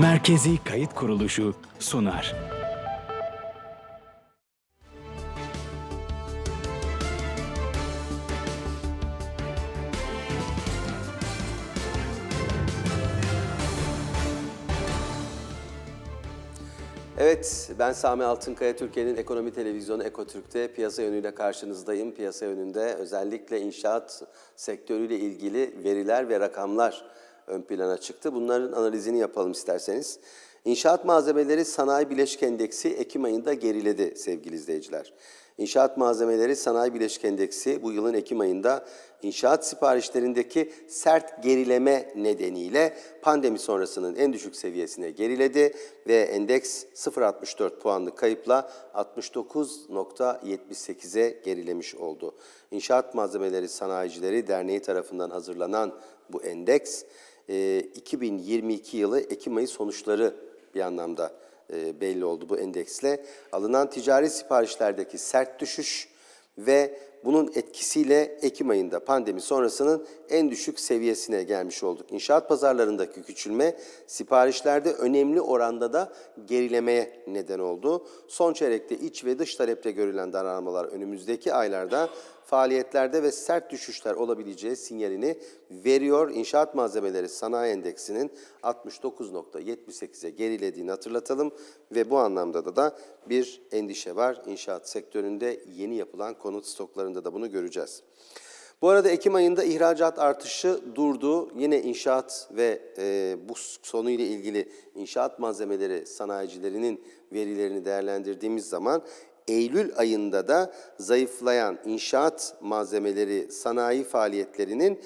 Merkezi Kayıt Kuruluşu sunar. Evet, ben Sami Altınkaya, Türkiye'nin ekonomi televizyonu Ekotürk'te piyasa yönüyle karşınızdayım. Piyasa yönünde özellikle inşaat sektörüyle ilgili veriler ve rakamlar ön plana çıktı. Bunların analizini yapalım isterseniz. İnşaat malzemeleri sanayi bileşik endeksi Ekim ayında geriledi sevgili izleyiciler. İnşaat malzemeleri sanayi bileşik endeksi bu yılın Ekim ayında inşaat siparişlerindeki sert gerileme nedeniyle pandemi sonrasının en düşük seviyesine geriledi ve endeks 0.64 puanlık kayıpla 69.78'e gerilemiş oldu. İnşaat Malzemeleri Sanayicileri Derneği tarafından hazırlanan bu endeks e, 2022 yılı Ekim ayı sonuçları bir anlamda e, belli oldu bu endeksle. Alınan ticari siparişlerdeki sert düşüş ve bunun etkisiyle Ekim ayında pandemi sonrasının en düşük seviyesine gelmiş olduk. İnşaat pazarlarındaki küçülme siparişlerde önemli oranda da gerilemeye neden oldu. Son çeyrekte iç ve dış talepte görülen daralmalar önümüzdeki aylarda faaliyetlerde ve sert düşüşler olabileceği sinyalini veriyor. İnşaat malzemeleri sanayi endeksinin 69.78'e gerilediğini hatırlatalım ve bu anlamda da, da bir endişe var. İnşaat sektöründe yeni yapılan konut stoklarında da bunu göreceğiz. Bu arada Ekim ayında ihracat artışı durdu. Yine inşaat ve e, bu konuyla ilgili inşaat malzemeleri sanayicilerinin verilerini değerlendirdiğimiz zaman Eylül ayında da zayıflayan inşaat malzemeleri sanayi faaliyetlerinin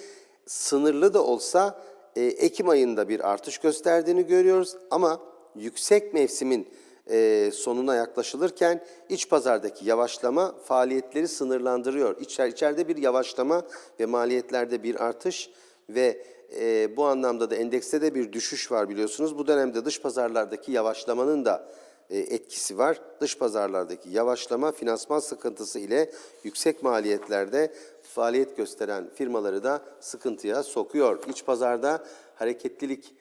sınırlı da olsa e, Ekim ayında bir artış gösterdiğini görüyoruz ama yüksek mevsimin e, sonuna yaklaşılırken iç pazardaki yavaşlama faaliyetleri sınırlandırıyor. İçer, içeride bir yavaşlama ve maliyetlerde bir artış ve e, bu anlamda da endekste de bir düşüş var biliyorsunuz. Bu dönemde dış pazarlardaki yavaşlamanın da etkisi var. Dış pazarlardaki yavaşlama finansman sıkıntısı ile yüksek maliyetlerde faaliyet gösteren firmaları da sıkıntıya sokuyor. İç pazarda hareketlilik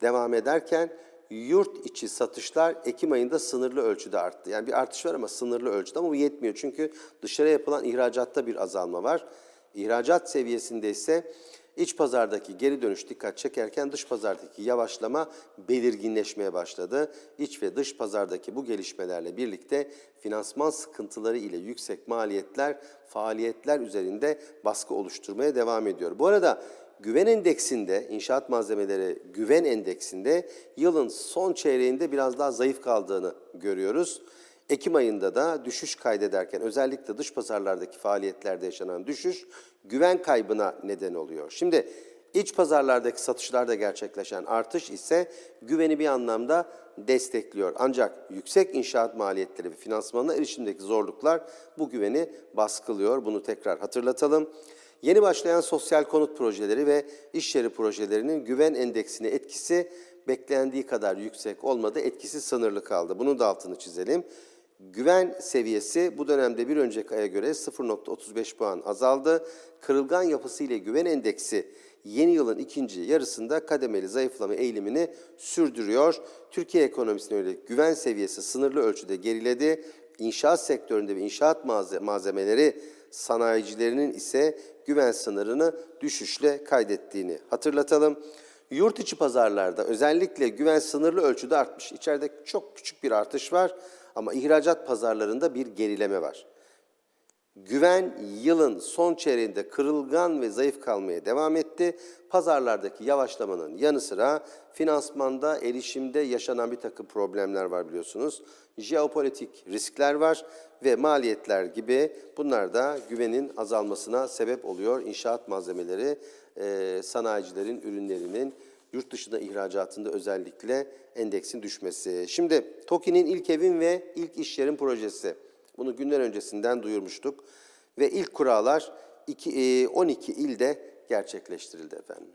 devam ederken yurt içi satışlar Ekim ayında sınırlı ölçüde arttı. Yani bir artış var ama sınırlı ölçüde ama bu yetmiyor. Çünkü dışarıya yapılan ihracatta bir azalma var. İhracat seviyesinde ise iç pazardaki geri dönüş dikkat çekerken dış pazardaki yavaşlama belirginleşmeye başladı. İç ve dış pazardaki bu gelişmelerle birlikte finansman sıkıntıları ile yüksek maliyetler faaliyetler üzerinde baskı oluşturmaya devam ediyor. Bu arada güven endeksinde, inşaat malzemeleri güven endeksinde yılın son çeyreğinde biraz daha zayıf kaldığını görüyoruz. Ekim ayında da düşüş kaydederken özellikle dış pazarlardaki faaliyetlerde yaşanan düşüş güven kaybına neden oluyor. Şimdi iç pazarlardaki satışlarda gerçekleşen artış ise güveni bir anlamda destekliyor. Ancak yüksek inşaat maliyetleri ve finansmanına erişimdeki zorluklar bu güveni baskılıyor. Bunu tekrar hatırlatalım. Yeni başlayan sosyal konut projeleri ve iş yeri projelerinin güven endeksine etkisi beklendiği kadar yüksek olmadı, etkisi sınırlı kaldı. Bunun da altını çizelim. Güven seviyesi bu dönemde bir önceki aya göre 0.35 puan azaldı. Kırılgan yapısı ile güven endeksi yeni yılın ikinci yarısında kademeli zayıflama eğilimini sürdürüyor. Türkiye ekonomisine yönelik güven seviyesi sınırlı ölçüde geriledi. İnşaat sektöründe ve inşaat malze- malzemeleri sanayicilerinin ise güven sınırını düşüşle kaydettiğini hatırlatalım. Yurt içi pazarlarda özellikle güven sınırlı ölçüde artmış. İçeride çok küçük bir artış var ama ihracat pazarlarında bir gerileme var. Güven yılın son çeyreğinde kırılgan ve zayıf kalmaya devam etti. Pazarlardaki yavaşlamanın yanı sıra finansmanda, erişimde yaşanan bir takım problemler var biliyorsunuz. Jeopolitik riskler var ve maliyetler gibi bunlar da güvenin azalmasına sebep oluyor. İnşaat malzemeleri, sanayicilerin ürünlerinin yurt dışına ihracatında özellikle endeksin düşmesi. Şimdi TOKİ'nin ilk evin ve ilk iş yerin projesi. Bunu günler öncesinden duyurmuştuk. Ve ilk kurallar iki- e, 12 ilde gerçekleştirildi efendim.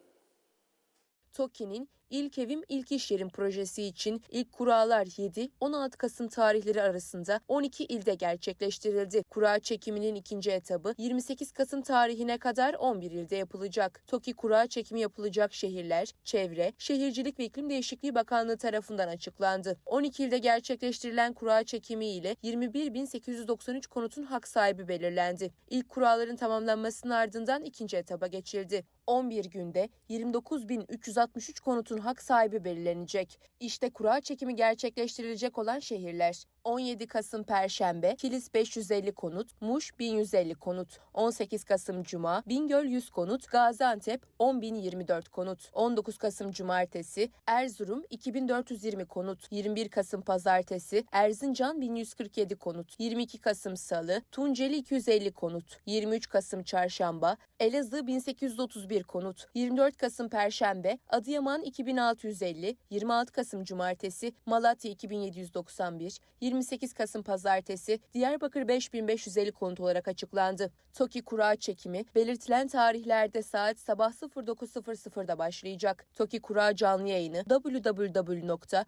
TOKİ'nin İlk Evim İlk İş Yerim projesi için ilk kuralar 7-16 Kasım tarihleri arasında 12 ilde gerçekleştirildi. Kura çekiminin ikinci etabı 28 Kasım tarihine kadar 11 ilde yapılacak. TOKİ kura çekimi yapılacak şehirler, Çevre, Şehircilik ve İklim Değişikliği Bakanlığı tarafından açıklandı. 12 ilde gerçekleştirilen kura çekimi ile 21.893 konutun hak sahibi belirlendi. İlk kuraların tamamlanmasının ardından ikinci etaba geçildi. 11 günde 29.363 konutun hak sahibi belirlenecek. İşte kura çekimi gerçekleştirilecek olan şehirler. 17 Kasım Perşembe, Kilis 550 konut, Muş 1150 konut. 18 Kasım Cuma, Bingöl 100 konut, Gaziantep 10.024 konut. 19 Kasım Cumartesi, Erzurum 2420 konut. 21 Kasım Pazartesi, Erzincan 1147 konut. 22 Kasım Salı, Tunceli 250 konut. 23 Kasım Çarşamba, Elazığ 1831 konut. 24 Kasım Perşembe, Adıyaman 2650, 26 Kasım Cumartesi, Malatya 2791, 28 Kasım Pazartesi, Diyarbakır 5550 konut olarak açıklandı. TOKİ kura çekimi belirtilen tarihlerde saat sabah 09.00'da başlayacak. TOKİ kura canlı yayını www.toki.tv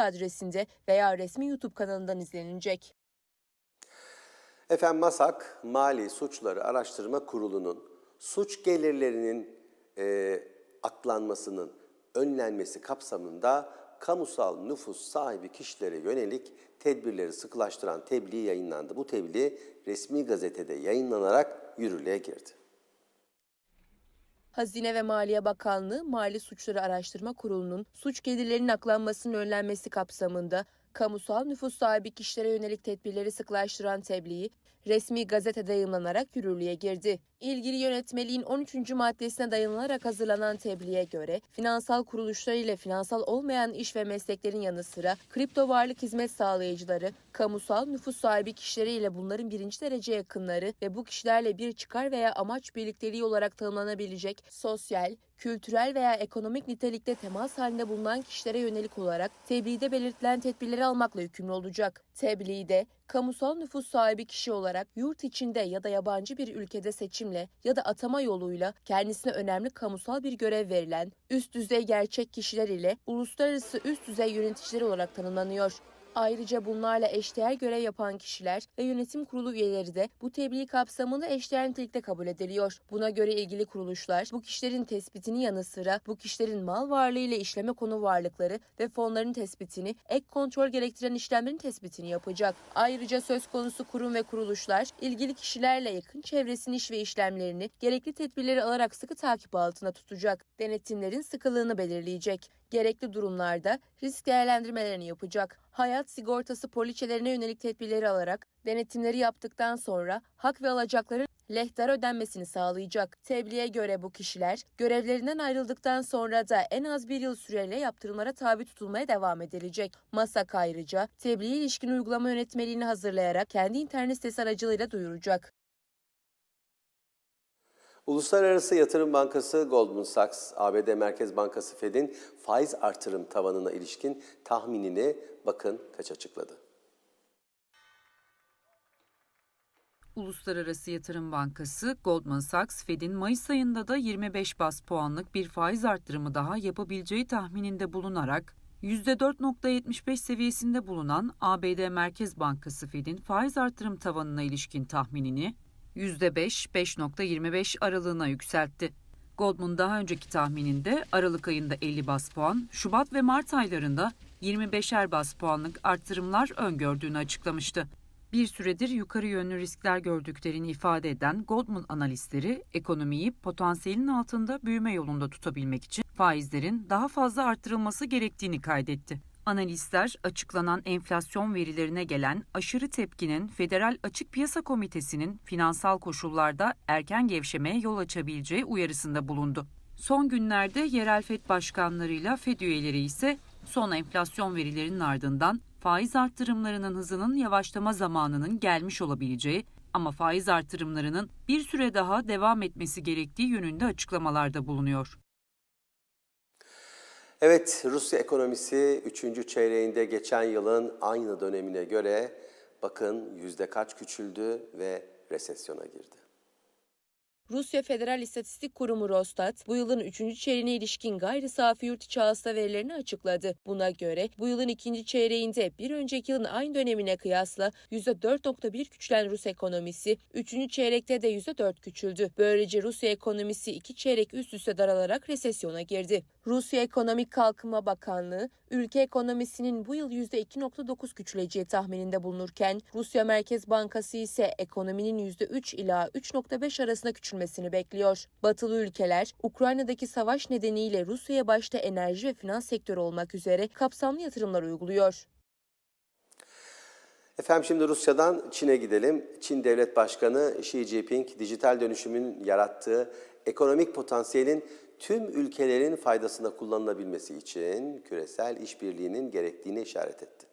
adresinde veya resmi YouTube kanalından izlenecek. Efendim MASAK, Mali Suçları Araştırma Kurulu'nun suç gelirlerinin e, aklanmasının önlenmesi kapsamında kamusal nüfus sahibi kişilere yönelik tedbirleri sıkılaştıran tebliğ yayınlandı. Bu tebliğ resmi gazetede yayınlanarak yürürlüğe girdi. Hazine ve Maliye Bakanlığı Mali Suçları Araştırma Kurulu'nun suç gelirlerinin aklanmasının önlenmesi kapsamında kamusal nüfus sahibi kişilere yönelik tedbirleri sıklaştıran tebliği resmi gazetede yayımlanarak yürürlüğe girdi. İlgili yönetmeliğin 13. maddesine dayanılarak hazırlanan tebliğe göre finansal kuruluşlar ile finansal olmayan iş ve mesleklerin yanı sıra kripto varlık hizmet sağlayıcıları, kamusal nüfus sahibi kişileri ile bunların birinci derece yakınları ve bu kişilerle bir çıkar veya amaç birlikteliği olarak tanımlanabilecek sosyal, kültürel veya ekonomik nitelikte temas halinde bulunan kişilere yönelik olarak tebliğde belirtilen tedbirleri almakla yükümlü olacak. Tebliğde kamusal nüfus sahibi kişi olarak yurt içinde ya da yabancı bir ülkede seçimle ya da atama yoluyla kendisine önemli kamusal bir görev verilen üst düzey gerçek kişiler ile uluslararası üst düzey yöneticiler olarak tanımlanıyor. Ayrıca bunlarla eşdeğer görev yapan kişiler ve yönetim kurulu üyeleri de bu tebliğ kapsamında eşdeğer nitelikte kabul ediliyor. Buna göre ilgili kuruluşlar bu kişilerin tespitini yanı sıra bu kişilerin mal varlığı ile işleme konu varlıkları ve fonların tespitini, ek kontrol gerektiren işlemlerin tespitini yapacak. Ayrıca söz konusu kurum ve kuruluşlar ilgili kişilerle yakın çevresinin iş ve işlemlerini gerekli tedbirleri alarak sıkı takip altında tutacak. Denetimlerin sıkılığını belirleyecek. Gerekli durumlarda risk değerlendirmelerini yapacak. Hayat sigortası poliçelerine yönelik tedbirleri alarak denetimleri yaptıktan sonra hak ve alacakların lehtar ödenmesini sağlayacak. Tebliğe göre bu kişiler görevlerinden ayrıldıktan sonra da en az bir yıl süreyle yaptırımlara tabi tutulmaya devam edilecek. MASAK ayrıca tebliğe ilişkin uygulama yönetmeliğini hazırlayarak kendi internet sitesi aracılığıyla duyuracak. Uluslararası Yatırım Bankası Goldman Sachs, ABD Merkez Bankası Fed'in faiz artırım tavanına ilişkin tahminini bakın kaç açıkladı. Uluslararası Yatırım Bankası Goldman Sachs, Fed'in Mayıs ayında da 25 bas puanlık bir faiz arttırımı daha yapabileceği tahmininde bulunarak %4.75 seviyesinde bulunan ABD Merkez Bankası Fed'in faiz artırım tavanına ilişkin tahminini %5-5.25 aralığına yükseltti. Goldman daha önceki tahmininde Aralık ayında 50 bas puan, Şubat ve Mart aylarında 25'er bas puanlık arttırımlar öngördüğünü açıklamıştı. Bir süredir yukarı yönlü riskler gördüklerini ifade eden Goldman analistleri ekonomiyi potansiyelin altında büyüme yolunda tutabilmek için faizlerin daha fazla arttırılması gerektiğini kaydetti. Analistler açıklanan enflasyon verilerine gelen aşırı tepkinin Federal Açık Piyasa Komitesi'nin finansal koşullarda erken gevşemeye yol açabileceği uyarısında bulundu. Son günlerde yerel FED başkanlarıyla FED üyeleri ise son enflasyon verilerinin ardından faiz artırımlarının hızının yavaşlama zamanının gelmiş olabileceği ama faiz artırımlarının bir süre daha devam etmesi gerektiği yönünde açıklamalarda bulunuyor. Evet, Rusya ekonomisi 3. çeyreğinde geçen yılın aynı dönemine göre bakın yüzde kaç küçüldü ve resesyona girdi. Rusya Federal İstatistik Kurumu Rostat, bu yılın 3. çeyreğine ilişkin gayri safi yurt içi hasıla verilerini açıkladı. Buna göre bu yılın ikinci çeyreğinde bir önceki yılın aynı dönemine kıyasla %4.1 küçülen Rus ekonomisi, 3. çeyrekte de %4 küçüldü. Böylece Rusya ekonomisi iki çeyrek üst üste daralarak resesyona girdi. Rusya Ekonomik Kalkınma Bakanlığı, ülke ekonomisinin bu yıl %2.9 küçüleceği tahmininde bulunurken, Rusya Merkez Bankası ise ekonominin %3 ila 3.5 arasında küçülmesini bekliyor. Batılı ülkeler, Ukrayna'daki savaş nedeniyle Rusya'ya başta enerji ve finans sektörü olmak üzere kapsamlı yatırımlar uyguluyor. Efendim şimdi Rusya'dan Çin'e gidelim. Çin Devlet Başkanı Xi Jinping dijital dönüşümün yarattığı ekonomik potansiyelin tüm ülkelerin faydasına kullanılabilmesi için küresel işbirliğinin gerektiğini işaret etti.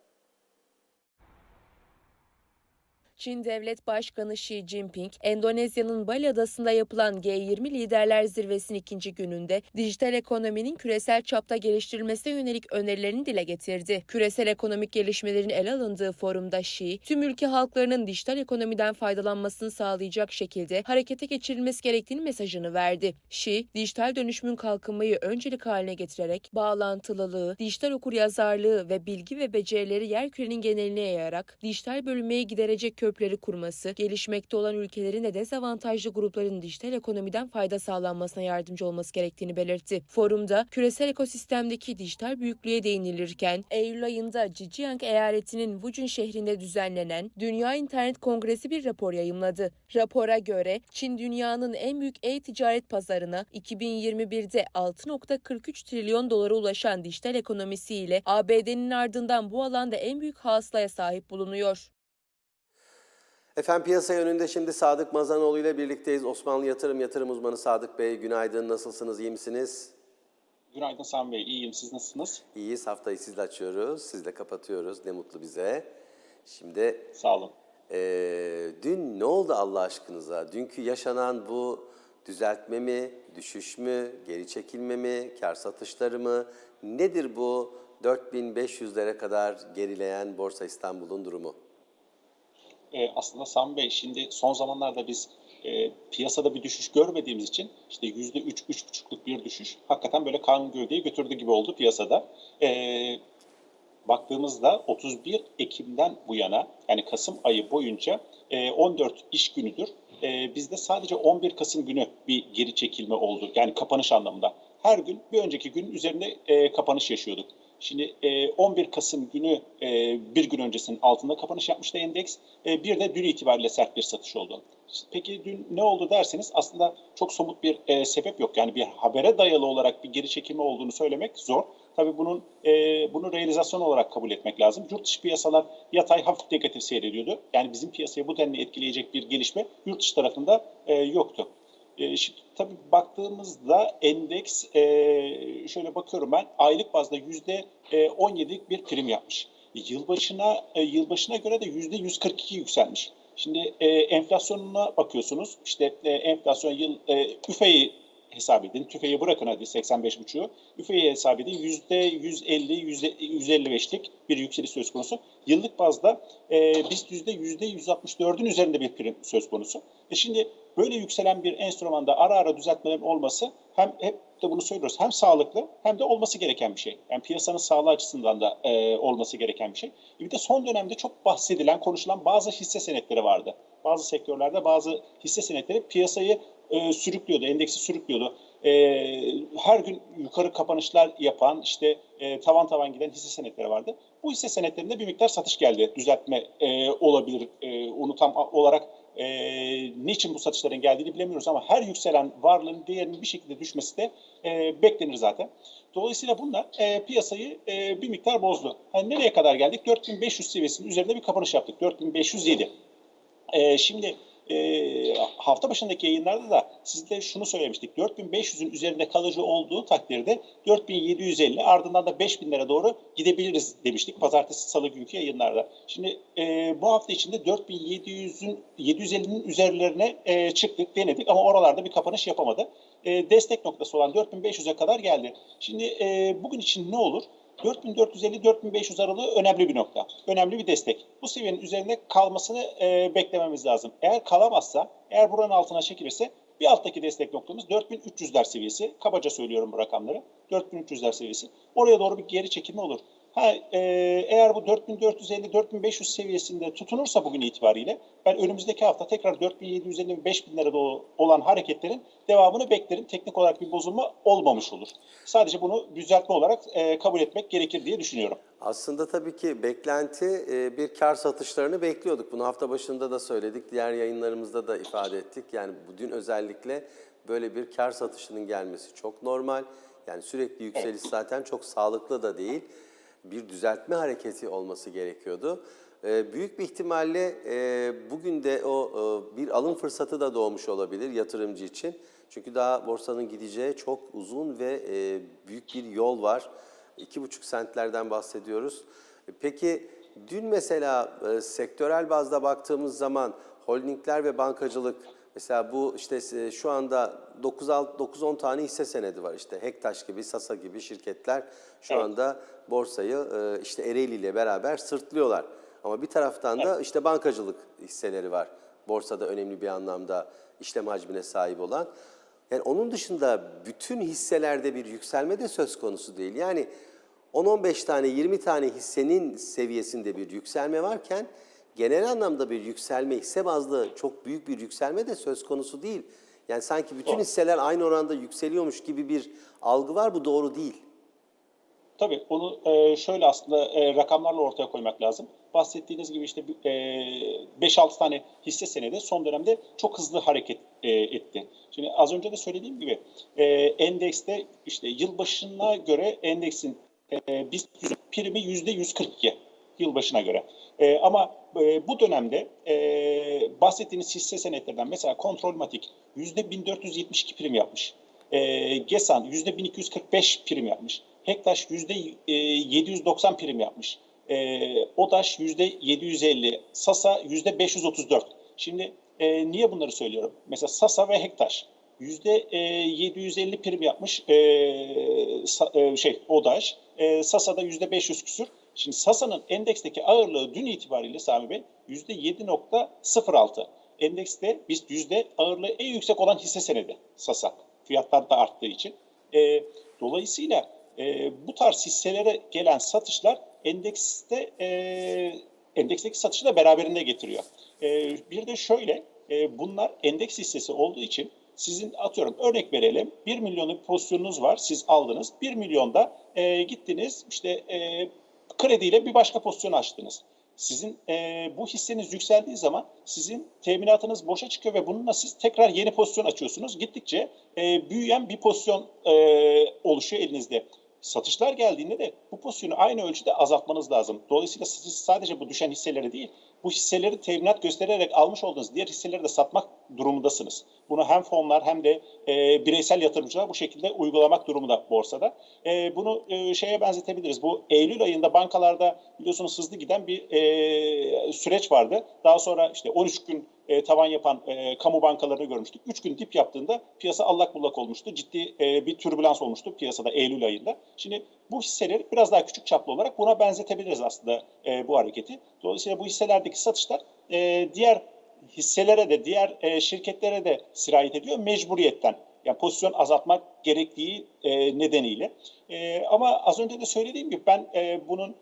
Çin Devlet Başkanı Xi Jinping, Endonezya'nın Bali Adası'nda yapılan G20 Liderler Zirvesi'nin ikinci gününde dijital ekonominin küresel çapta geliştirilmesine yönelik önerilerini dile getirdi. Küresel ekonomik gelişmelerin ele alındığı forumda Xi, tüm ülke halklarının dijital ekonomiden faydalanmasını sağlayacak şekilde harekete geçirilmesi gerektiğini mesajını verdi. Xi, dijital dönüşümün kalkınmayı öncelik haline getirerek bağlantılılığı, dijital okuryazarlığı ve bilgi ve becerileri yerkürenin geneline yayarak dijital bölünmeyi giderecek köprüleri kurması, gelişmekte olan ülkelerin de dezavantajlı grupların dijital ekonomiden fayda sağlanmasına yardımcı olması gerektiğini belirtti. Forumda küresel ekosistemdeki dijital büyüklüğe değinilirken Eylül ayında Zhejiang eyaletinin Wujin şehrinde düzenlenen Dünya İnternet Kongresi bir rapor yayımladı. Rapora göre Çin dünyanın en büyük e-ticaret pazarına 2021'de 6.43 trilyon dolara ulaşan dijital ekonomisiyle ABD'nin ardından bu alanda en büyük hasılaya sahip bulunuyor. Efendim piyasa yönünde şimdi Sadık Mazanoğlu ile birlikteyiz. Osmanlı Yatırım Yatırım Uzmanı Sadık Bey günaydın. Nasılsınız? iyi misiniz? Günaydın Sami Bey, iyiyim. Siz nasılsınız? İyiyiz. Haftayı sizle açıyoruz. Sizle kapatıyoruz. Ne mutlu bize. Şimdi Sağ olun. Ee, dün ne oldu Allah aşkınıza? Dünkü yaşanan bu düzeltme mi, düşüş mü, geri çekilme mi, kar satışları mı? Nedir bu 4500'lere kadar gerileyen Borsa İstanbul'un durumu? Ee, aslında Sami Bey, şimdi son zamanlarda biz e, piyasada bir düşüş görmediğimiz için işte yüzde üç, üç buçukluk bir düşüş hakikaten böyle kan gövdeyi götürdü gibi oldu piyasada. Ee, baktığımızda 31 Ekim'den bu yana yani Kasım ayı boyunca e, 14 iş günüdür. E, bizde sadece 11 Kasım günü bir geri çekilme oldu. Yani kapanış anlamında. Her gün bir önceki günün üzerinde e, kapanış yaşıyorduk. Şimdi e, 11 Kasım günü e, bir gün öncesinin altında kapanış yapmıştı endeks. E, bir de dün itibariyle sert bir satış oldu. Peki dün ne oldu derseniz aslında çok somut bir e, sebep yok. Yani bir habere dayalı olarak bir geri çekilme olduğunu söylemek zor. Tabii bunun e, bunu realizasyon olarak kabul etmek lazım. Yurt dışı piyasalar yatay hafif negatif seyrediyordu. Yani bizim piyasayı bu denli etkileyecek bir gelişme yurt dışı tarafında e, yoktu. E, şimdi tabii baktığımızda endeks e, şöyle bakıyorum ben aylık bazda yüzde e, 17'lik bir prim yapmış. Yılbaşına e, yılbaşına göre de yüzde 142 yükselmiş. Şimdi e, enflasyonuna bakıyorsunuz. İşte e, enflasyon yıl e, üfeyi hesap edin. TÜFE'yi bırakın hadi 85,5'u. üfeyi hesap edin. %150, %155'lik bir yükseliş söz konusu. Yıllık bazda e, BIST %164'ün üzerinde bir prim söz konusu. E şimdi böyle yükselen bir enstrümanda ara ara düzeltmelerin olması hem hep de bunu söylüyoruz hem sağlıklı hem de olması gereken bir şey. Yani piyasanın sağlığı açısından da e, olması gereken bir şey. Bir de son dönemde çok bahsedilen, konuşulan bazı hisse senetleri vardı. Bazı sektörlerde bazı hisse senetleri piyasayı e, sürüklüyordu, endeksi sürüklüyordu. E, her gün yukarı kapanışlar yapan, işte e, tavan tavan giden hisse senetleri vardı. Bu hisse senetlerinde bir miktar satış geldi. Düzeltme e, olabilir. E, onu tam olarak e, niçin bu satışların geldiğini bilemiyoruz ama her yükselen varlığın değerinin bir şekilde düşmesi de e, beklenir zaten. Dolayısıyla bunlar e, piyasayı e, bir miktar bozdu. Yani nereye kadar geldik? 4500 seviyesinin üzerinde bir kapanış yaptık. 4507. E, şimdi e, hafta başındaki yayınlarda da sizde şunu söylemiştik. 4500'ün üzerinde kalıcı olduğu takdirde 4750 ardından da 5000'lere doğru gidebiliriz demiştik pazartesi salı günkü yayınlarda. Şimdi e, bu hafta içinde 4700'ün 750'nin üzerlerine e, çıktık denedik ama oralarda bir kapanış yapamadı. E, destek noktası olan 4500'e kadar geldi. Şimdi e, bugün için ne olur? 4450-4500 aralığı önemli bir nokta. Önemli bir destek. Bu seviyenin üzerinde kalmasını e, beklememiz lazım. Eğer kalamazsa, eğer buranın altına çekilirse Bir alttaki destek noktamız 4300'ler seviyesi. Kabaca söylüyorum bu rakamları. 4300'ler seviyesi. Oraya doğru bir geri çekilme olur. Ha, e, eğer bu 4450-4500 seviyesinde tutunursa bugün itibariyle ben önümüzdeki hafta tekrar 4750-5000'lere doğru olan hareketlerin devamını beklerim. Teknik olarak bir bozulma olmamış olur. Sadece bunu düzeltme olarak e, kabul etmek gerekir diye düşünüyorum. Aslında tabii ki beklenti e, bir kar satışlarını bekliyorduk. Bunu hafta başında da söyledik, diğer yayınlarımızda da ifade ettik. Yani bu dün özellikle böyle bir kar satışının gelmesi çok normal. Yani sürekli yükseliş zaten çok sağlıklı da değil. Bir düzeltme hareketi olması gerekiyordu. E, Büyük bir ihtimalle e, bugün de o e, bir alım fırsatı da doğmuş olabilir yatırımcı için. Çünkü daha borsanın gideceği çok uzun ve e, büyük bir yol var. İki buçuk sentlerden bahsediyoruz. Peki dün mesela sektörel bazda baktığımız zaman holdingler ve bankacılık mesela bu işte e, şu anda 9-10 tane hisse senedi var işte Hektaş gibi, Sasa gibi şirketler şu Evet. anda borsayı e, işte Ereğli ile beraber sırtlıyorlar. Ama bir taraftan da işte bankacılık hisseleri var. Borsada önemli bir anlamda işlem hacmine sahip olan. Yani onun dışında bütün hisselerde bir yükselme de söz konusu değil. Yani 10-15 tane, 20 tane hissenin seviyesinde bir yükselme varken genel anlamda bir yükselme, hisse bazlı çok büyük bir yükselme de söz konusu değil. Yani sanki bütün hisseler aynı oranda yükseliyormuş gibi bir algı var. Bu doğru değil. Tabii onu e, şöyle aslında e, rakamlarla ortaya koymak lazım. Bahsettiğiniz gibi işte e, 5-6 tane hisse senedi son dönemde çok hızlı hareket e, etti. Şimdi az önce de söylediğim gibi e, endekste işte yılbaşına göre endeksin e, BIST 100 primi %142 yılbaşına göre. E, ama e, bu dönemde e, bahsettiğiniz hisse senetlerden mesela Kontrolmatik %1472 prim yapmış. E, Gesan %1245 prim yapmış. Hektaş %790 prim yapmış. E, Odaş %750, Sasa %534. Şimdi e, niye bunları söylüyorum? Mesela Sasa ve Hektaş %750 prim yapmış e, e, şey Odaş. E, Sasa'da %500 küsür. Şimdi Sasa'nın endeksteki ağırlığı dün itibariyle Sami Bey %7.06. Endekste biz yüzde ağırlığı en yüksek olan hisse senedi Sasa. Fiyatlar da arttığı için. E, dolayısıyla e, bu tarz hisselere gelen satışlar endekste e, endeksteki satışı da beraberinde getiriyor. E, bir de şöyle e, bunlar endeks hissesi olduğu için sizin atıyorum örnek verelim 1 milyonluk pozisyonunuz var siz aldınız 1 milyonda e, gittiniz işte e, krediyle bir başka pozisyon açtınız. Sizin e, bu hisseniz yükseldiği zaman sizin teminatınız boşa çıkıyor ve bununla siz tekrar yeni pozisyon açıyorsunuz. Gittikçe e, büyüyen bir pozisyon e, oluşuyor elinizde. Satışlar geldiğinde de bu pozisyonu aynı ölçüde azaltmanız lazım. Dolayısıyla siz sadece bu düşen hisseleri değil, bu hisseleri teminat göstererek almış olduğunuz diğer hisseleri de satmak durumundasınız. Bunu hem fonlar hem de e, bireysel yatırımcılar bu şekilde uygulamak durumunda borsada. E, bunu e, şeye benzetebiliriz. Bu Eylül ayında bankalarda biliyorsunuz hızlı giden bir e, süreç vardı. Daha sonra işte 13 gün e, tavan yapan e, kamu bankalarını görmüştük. 3 gün dip yaptığında piyasa allak bullak olmuştu. Ciddi e, bir türbülans olmuştu piyasada Eylül ayında. Şimdi bu hisseleri biraz daha küçük çaplı olarak buna benzetebiliriz aslında e, bu hareketi. Dolayısıyla bu hisselerdeki satışlar e, diğer hisselere de diğer e, şirketlere de sirayet ediyor mecburiyetten. Yani pozisyon azaltmak gerektiği e, nedeniyle. E, ama az önce de söylediğim gibi ben e, bunun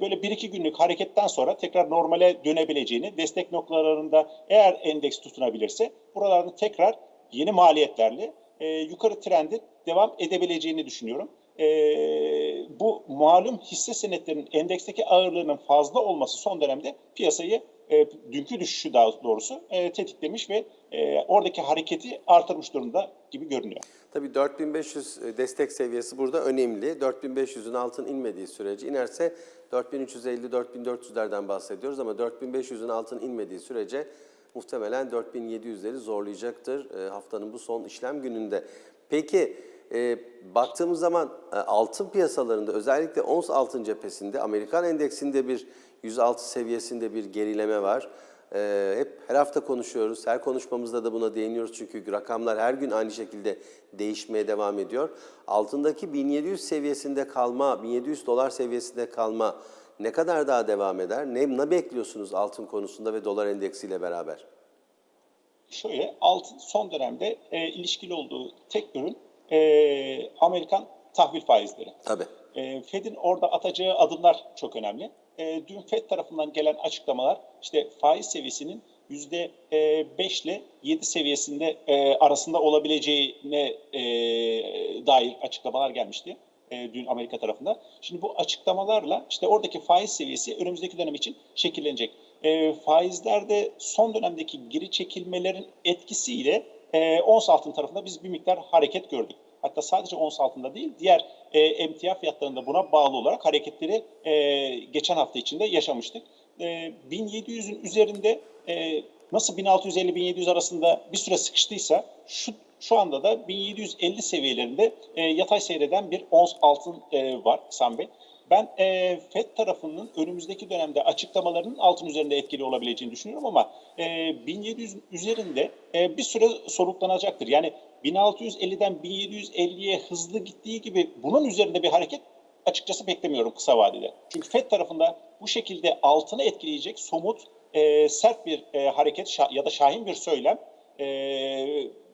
böyle bir iki günlük hareketten sonra tekrar normale dönebileceğini, destek noktalarında eğer endeks tutunabilirse buralarda tekrar yeni maliyetlerle e, yukarı trendi devam edebileceğini düşünüyorum. E, bu malum hisse senetlerinin endeksteki ağırlığının fazla olması son dönemde piyasayı e, dünkü düşüşü daha doğrusu e, tetiklemiş ve e, oradaki hareketi artırmış durumda gibi görünüyor. Tabii 4500 destek seviyesi burada önemli. 4500'ün altın inmediği sürece inerse 4350-4400'lerden bahsediyoruz ama 4500'ün altın inmediği sürece muhtemelen 4700'leri zorlayacaktır e, haftanın bu son işlem gününde. Peki e, baktığımız zaman e, altın piyasalarında özellikle ons altın cephesinde Amerikan endeksinde bir 106 seviyesinde bir gerileme var. Ee, hep her hafta konuşuyoruz. Her konuşmamızda da buna değiniyoruz çünkü rakamlar her gün aynı şekilde değişmeye devam ediyor. Altındaki 1700 seviyesinde kalma, 1700 dolar seviyesinde kalma ne kadar daha devam eder? Ne, ne bekliyorsunuz altın konusunda ve dolar endeksiyle beraber? Şöyle altın son dönemde e, ilişkili olduğu tek ürün e, Amerikan tahvil faizleri. Tabii. E, Fed'in orada atacağı adımlar çok önemli. E, dün Fed tarafından gelen açıklamalar işte faiz seviyesinin yüzde e, 5 ile 7 seviyesinde e, arasında olabileceğine e, dair açıklamalar gelmişti e, dün Amerika tarafında. Şimdi bu açıklamalarla işte oradaki faiz seviyesi önümüzdeki dönem için şekillenecek. E, faizlerde son dönemdeki geri çekilmelerin etkisiyle e, ons altın tarafında biz bir miktar hareket gördük. Hatta sadece ons altında değil, diğer e, emtia fiyatlarında buna bağlı olarak hareketleri e, geçen hafta içinde yaşamıştık. E, 1700'ün üzerinde e, nasıl 1650-1700 arasında bir süre sıkıştıysa şu şu anda da 1750 seviyelerinde e, yatay seyreden bir ons altın e, var Sam Bey. Ben e, FED tarafının önümüzdeki dönemde açıklamalarının altın üzerinde etkili olabileceğini düşünüyorum ama e, 1700 üzerinde e, bir süre soruklanacaktır. Yani 1650'den 1750'ye hızlı gittiği gibi bunun üzerinde bir hareket açıkçası beklemiyorum kısa vadede. Çünkü FED tarafında bu şekilde altını etkileyecek somut, e, sert bir e, hareket ya da şahin bir söylem e,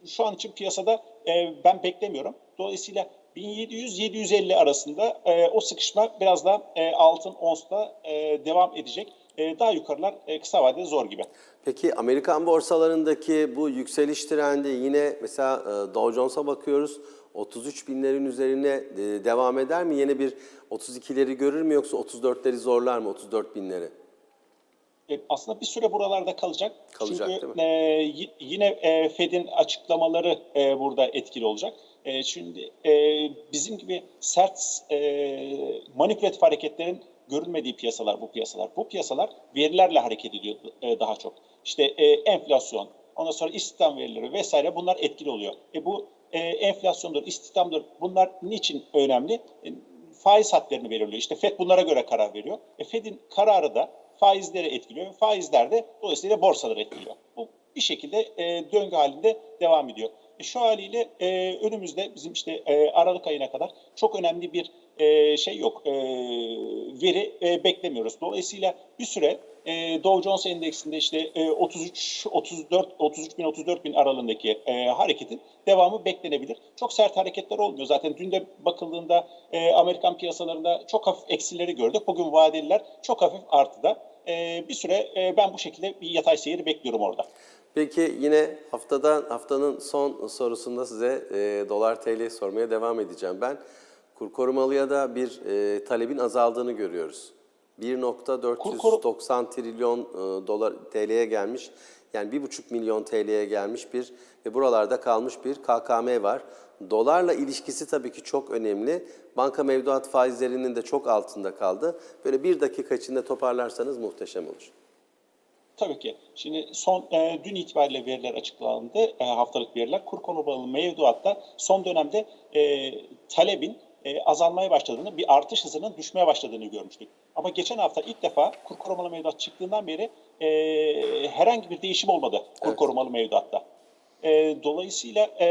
şu an için piyasada e, ben beklemiyorum. Dolayısıyla 1700-750 arasında e, o sıkışma biraz da e, altın onsla e, devam edecek. E, daha yukarılar e, kısa vadede zor gibi. Peki Amerikan borsalarındaki bu yükseliş trendi yine mesela e, Dow Jones'a bakıyoruz. 33 binlerin üzerine e, devam eder mi? Yine bir 32'leri görür mü yoksa 34'leri zorlar mı 34 binleri? Aslında bir süre buralarda kalacak. Kalacak, Çünkü değil mi? e, yine e, Fed'in açıklamaları e, burada etkili olacak. E, şimdi e, bizim gibi sert e, manipülatif hareketlerin görülmediği piyasalar bu piyasalar. Bu piyasalar verilerle hareket ediyor e, daha çok. İşte e, enflasyon, ondan sonra istihdam verileri vesaire bunlar etkili oluyor. E, bu e, enflasyondur, istihdamdır bunlar niçin önemli? E, faiz hatlarını belirliyor. İşte FED bunlara göre karar veriyor. E, FED'in kararı da faizleri etkiliyor. Faizler de dolayısıyla borsaları etkiliyor. Bu bir şekilde e, döngü halinde devam ediyor. E, şu haliyle e, önümüzde bizim işte e, Aralık ayına kadar çok önemli bir e, şey yok. E, veri e, beklemiyoruz. Dolayısıyla bir süre e, Dow Jones Endeksinde işte e, 33, 34, 33 bin, 34 bin aralığındaki e, hareketin devamı beklenebilir. Çok sert hareketler olmuyor. Zaten dün de bakıldığında e, Amerikan piyasalarında çok hafif eksileri gördük. Bugün vadeliler çok hafif artıda. E, bir süre e, ben bu şekilde bir yatay seyir bekliyorum orada. Peki yine haftadan haftanın son sorusunda size e, dolar TL sormaya devam edeceğim ben. Kur korumalıya da bir e, talebin azaldığını görüyoruz. 1.490 trilyon e, dolar TL'ye gelmiş. Yani 1,5 milyon TL'ye gelmiş bir ve buralarda kalmış bir KKM var. Dolarla ilişkisi tabii ki çok önemli. Banka mevduat faizlerinin de çok altında kaldı. Böyle bir dakika içinde toparlarsanız muhteşem olur. Tabii ki. Şimdi son e, dün itibariyle veriler açıklandı. E, haftalık veriler. Kur korumalı mevduatta son dönemde e, talebin e, azalmaya başladığını, bir artış hızının düşmeye başladığını görmüştük. Ama geçen hafta ilk defa kur korumalı mevduat çıktığından beri e, herhangi bir değişim olmadı kur Evet. korumalı mevduatta. E, dolayısıyla e,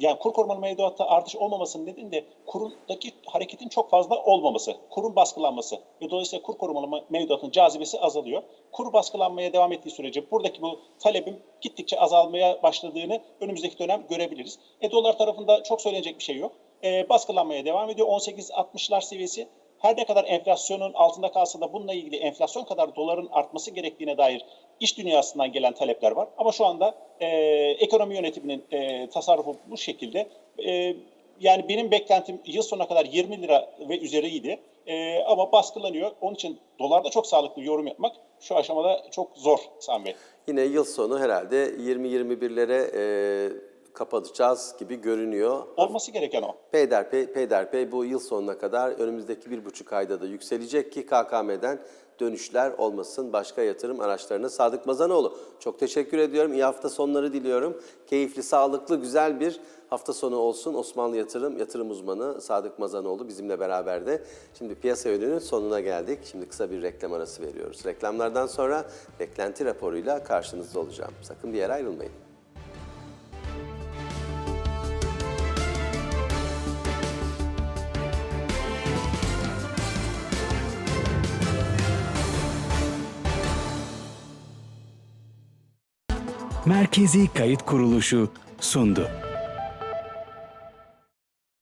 yani kur korumalı mevduatta artış olmamasının nedeni de kurundaki hareketin çok fazla olmaması, kurun baskılanması ve dolayısıyla kur korumalı mevduatın cazibesi azalıyor. Kur baskılanmaya devam ettiği sürece buradaki bu talebin gittikçe azalmaya başladığını önümüzdeki dönem görebiliriz. E, dolar tarafında çok söylenecek bir şey yok. E, baskılanmaya devam ediyor. 18.60'lar seviyesi her ne kadar enflasyonun altında kalsa da bununla ilgili enflasyon kadar doların artması gerektiğine dair iş dünyasından gelen talepler var. Ama şu anda e, ekonomi yönetiminin e, tasarrufu bu şekilde. E, yani benim beklentim yıl sonuna kadar 20 lira ve üzeriydi. E, ama baskılanıyor. Onun için dolarda çok sağlıklı yorum yapmak şu aşamada çok zor Sami Bey. Yine yıl sonu herhalde 20-21'lere e, kapatacağız gibi görünüyor. Olması gereken o. Peyderpey, Peyderpey bu yıl sonuna kadar önümüzdeki bir buçuk ayda da yükselecek ki KKM'den dönüşler olmasın başka yatırım araçlarına. Sadık Mazanoğlu çok teşekkür ediyorum. İyi hafta sonları diliyorum. Keyifli, sağlıklı, güzel bir hafta sonu olsun. Osmanlı Yatırım, yatırım uzmanı Sadık Mazanoğlu bizimle beraber Şimdi piyasa yönünün sonuna geldik. Şimdi kısa bir reklam arası veriyoruz. Reklamlardan sonra beklenti raporuyla karşınızda olacağım. Sakın bir yere ayrılmayın. Merkezi Kayıt Kuruluşu sundu.